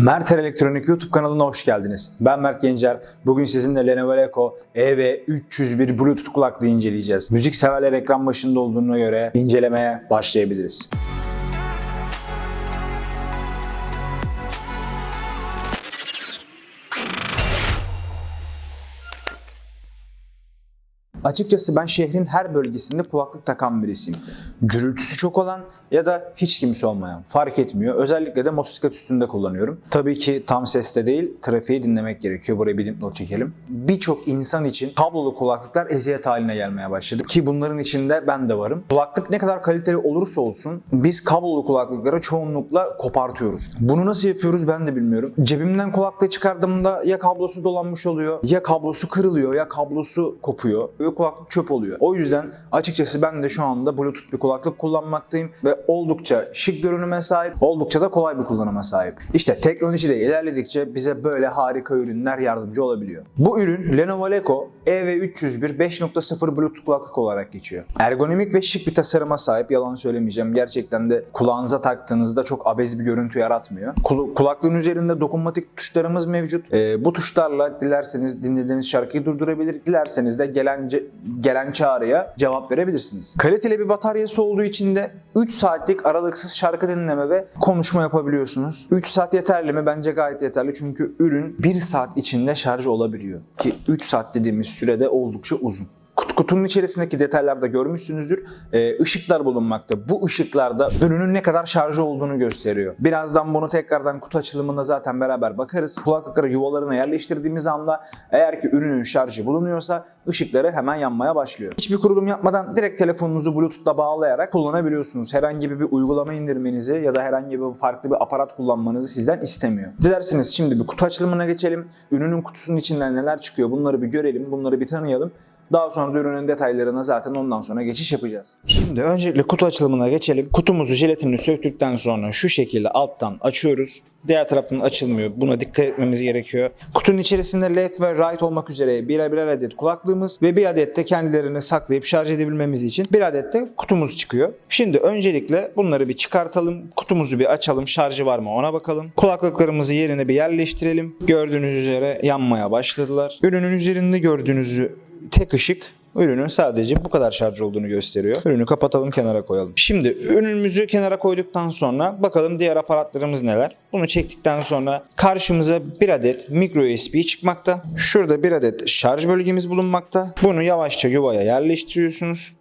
Merter Elektronik YouTube kanalına hoş geldiniz. Ben Mert Gencer. Bugün sizinle Lenovo Echo EV301 Bluetooth kulaklığı inceleyeceğiz. Müzik severler ekran başında olduğuna göre incelemeye başlayabiliriz. Açıkçası ben şehrin her bölgesinde kulaklık takan birisiyim. Gürültüsü çok olan ya da hiç kimse olmayan fark etmiyor. Özellikle de motosiklet üstünde kullanıyorum. Tabii ki tam seste değil, trafiği dinlemek gerekiyor. Buraya bir dipnot çekelim. Birçok insan için kablolu kulaklıklar eziyet haline gelmeye başladı. Ki bunların içinde ben de varım. Kulaklık ne kadar kaliteli olursa olsun biz kablolu kulaklıkları çoğunlukla kopartıyoruz. Bunu nasıl yapıyoruz ben de bilmiyorum. Cebimden kulaklığı çıkardığımda ya kablosu dolanmış oluyor, ya kablosu kırılıyor, ya kablosu kopuyor ve kulaklık çöp oluyor. O yüzden açıkçası ben de şu anda Bluetooth bir kulaklık kullanmaktayım ve oldukça şık görünüme sahip, oldukça da kolay bir kullanıma sahip. İşte teknoloji de ilerledikçe bize böyle harika ürünler yardımcı olabiliyor. Bu ürün Lenovo Leco EV301 5.0 Bluetooth kulaklık olarak geçiyor. Ergonomik ve şık bir tasarıma sahip yalan söylemeyeceğim. Gerçekten de kulağınıza taktığınızda çok abez bir görüntü yaratmıyor. Kul- kulaklığın üzerinde dokunmatik tuşlarımız mevcut. Ee, bu tuşlarla dilerseniz dinlediğiniz şarkıyı durdurabilir, dilerseniz de gelen gelen çağrıya cevap verebilirsiniz. Kaliteli bir bataryası olduğu için de 3 saatlik aralıksız şarkı dinleme ve konuşma yapabiliyorsunuz. 3 saat yeterli mi? Bence gayet yeterli çünkü ürün 1 saat içinde şarj olabiliyor. Ki 3 saat dediğimiz sürede oldukça uzun. Kut- Kutunun içerisindeki detaylarda görmüşsünüzdür. Ee, ışıklar bulunmakta. Bu ışıklarda ürünün ne kadar şarjı olduğunu gösteriyor. Birazdan bunu tekrardan kutu açılımında zaten beraber bakarız. Kulaklıkları yuvalarına yerleştirdiğimiz anda eğer ki ürünün şarjı bulunuyorsa ışıkları hemen yanmaya başlıyor. Hiçbir kurulum yapmadan direkt telefonunuzu Bluetooth'la bağlayarak kullanabiliyorsunuz. Herhangi bir uygulama indirmenizi ya da herhangi bir farklı bir aparat kullanmanızı sizden istemiyor. Dilerseniz şimdi bir kutu açılımına geçelim. Ürünün kutusunun içinden neler çıkıyor bunları bir görelim, bunları bir tanıyalım. Daha sonra da ürünün detaylarına zaten ondan sonra geçiş yapacağız. Şimdi öncelikle kutu açılımına geçelim. Kutumuzu jelatinini söktükten sonra şu şekilde alttan açıyoruz. Diğer taraftan açılmıyor. Buna dikkat etmemiz gerekiyor. Kutunun içerisinde LED ve right olmak üzere birer birer adet kulaklığımız ve bir adet de kendilerini saklayıp şarj edebilmemiz için bir adet de kutumuz çıkıyor. Şimdi öncelikle bunları bir çıkartalım. Kutumuzu bir açalım. Şarjı var mı ona bakalım. Kulaklıklarımızı yerine bir yerleştirelim. Gördüğünüz üzere yanmaya başladılar. Ürünün üzerinde gördüğünüz tek ışık ürünün sadece bu kadar şarj olduğunu gösteriyor. Ürünü kapatalım kenara koyalım. Şimdi ürünümüzü kenara koyduktan sonra bakalım diğer aparatlarımız neler. Bunu çektikten sonra karşımıza bir adet micro USB çıkmakta. Şurada bir adet şarj bölgemiz bulunmakta. Bunu yavaşça yuvaya yerleştiriyorsunuz.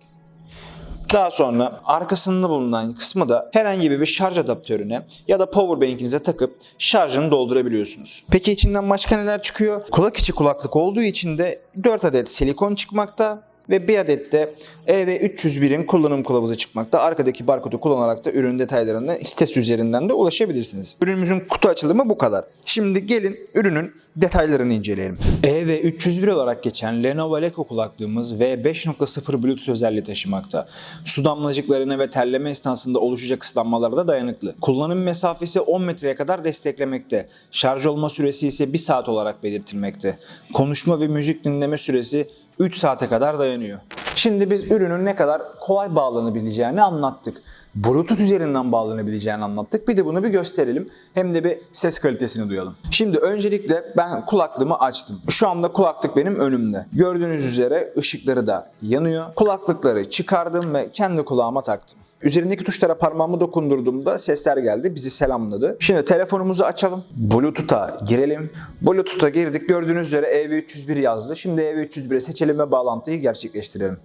Daha sonra arkasında bulunan kısmı da herhangi bir şarj adaptörüne ya da power bank'inize takıp şarjını doldurabiliyorsunuz. Peki içinden başka neler çıkıyor? Kulak içi kulaklık olduğu için de 4 adet silikon çıkmakta ve bir adet de EV301'in kullanım kılavuzu çıkmakta. Arkadaki barkodu kullanarak da ürün detaylarına sitesi üzerinden de ulaşabilirsiniz. Ürünümüzün kutu açılımı bu kadar. Şimdi gelin ürünün detaylarını inceleyelim. EV301 olarak geçen Lenovo Leco kulaklığımız ve 5.0 Bluetooth özelliği taşımakta. Su damlacıklarına ve terleme esnasında oluşacak ıslanmalara da dayanıklı. Kullanım mesafesi 10 metreye kadar desteklemekte. Şarj olma süresi ise 1 saat olarak belirtilmekte. Konuşma ve müzik dinleme süresi 3 saate kadar dayanıyor. Şimdi biz ürünün ne kadar kolay bağlanabileceğini anlattık. Bluetooth üzerinden bağlanabileceğini anlattık. Bir de bunu bir gösterelim. Hem de bir ses kalitesini duyalım. Şimdi öncelikle ben kulaklığımı açtım. Şu anda kulaklık benim önümde. Gördüğünüz üzere ışıkları da yanıyor. Kulaklıkları çıkardım ve kendi kulağıma taktım. Üzerindeki tuşlara parmağımı dokundurduğumda sesler geldi. Bizi selamladı. Şimdi telefonumuzu açalım. Bluetooth'a girelim. Bluetooth'a girdik. Gördüğünüz üzere EV301 yazdı. Şimdi EV301'e seçelim ve bağlantıyı gerçekleştirelim.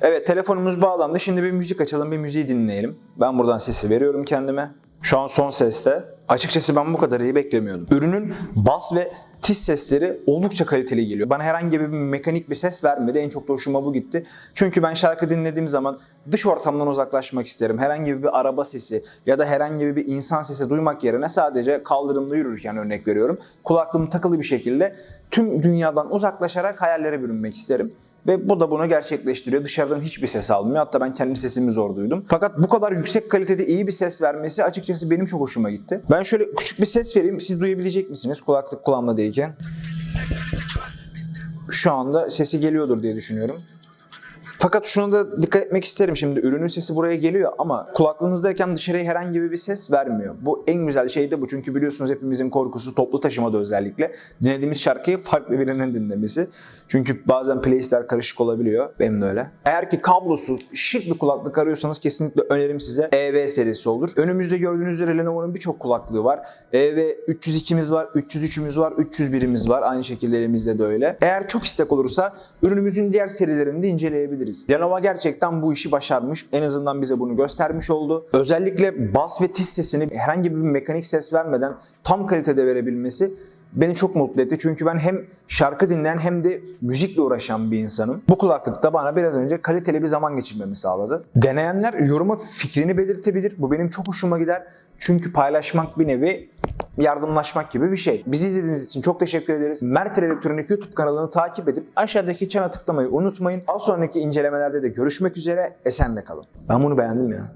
Evet telefonumuz bağlandı. Şimdi bir müzik açalım, bir müziği dinleyelim. Ben buradan sesi veriyorum kendime. Şu an son seste. Açıkçası ben bu kadar iyi beklemiyordum. Ürünün bas ve tiz sesleri oldukça kaliteli geliyor. Bana herhangi bir mekanik bir ses vermedi. En çok da hoşuma bu gitti. Çünkü ben şarkı dinlediğim zaman dış ortamdan uzaklaşmak isterim. Herhangi bir araba sesi ya da herhangi bir insan sesi duymak yerine sadece kaldırımda yürürken örnek veriyorum. Kulaklığım takılı bir şekilde tüm dünyadan uzaklaşarak hayallere bürünmek isterim. Ve bu da bunu gerçekleştiriyor. Dışarıdan hiçbir ses almıyor. Hatta ben kendi sesimi zor duydum. Fakat bu kadar yüksek kalitede iyi bir ses vermesi açıkçası benim çok hoşuma gitti. Ben şöyle küçük bir ses vereyim. Siz duyabilecek misiniz kulaklık kulağımda değilken? Şu anda sesi geliyordur diye düşünüyorum. Fakat şuna da dikkat etmek isterim şimdi ürünün sesi buraya geliyor ama kulaklığınızdayken dışarıya herhangi bir ses vermiyor. Bu en güzel şey de bu çünkü biliyorsunuz hepimizin korkusu toplu taşımada özellikle dinlediğimiz şarkıyı farklı birinin dinlemesi. Çünkü bazen playlistler karışık olabiliyor. Benim de öyle. Eğer ki kablosuz, şık bir kulaklık arıyorsanız kesinlikle önerim size EV serisi olur. Önümüzde gördüğünüz üzere Lenovo'nun birçok kulaklığı var. EV 302'miz var, 303'ümüz var, 301'imiz var. Aynı şekilde elimizde de öyle. Eğer çok istek olursa ürünümüzün diğer serilerini de inceleyebiliriz. Lenovo gerçekten bu işi başarmış. En azından bize bunu göstermiş oldu. Özellikle bas ve tiz sesini herhangi bir mekanik ses vermeden tam kalitede verebilmesi beni çok mutlu etti. Çünkü ben hem şarkı dinleyen hem de müzikle uğraşan bir insanım. Bu kulaklık da bana biraz önce kaliteli bir zaman geçirmemi sağladı. Deneyenler yoruma fikrini belirtebilir. Bu benim çok hoşuma gider. Çünkü paylaşmak bir nevi yardımlaşmak gibi bir şey. Bizi izlediğiniz için çok teşekkür ederiz. Mertel Elektronik YouTube kanalını takip edip aşağıdaki çana tıklamayı unutmayın. Daha sonraki incelemelerde de görüşmek üzere. Esenle kalın. Ben bunu beğendim ya.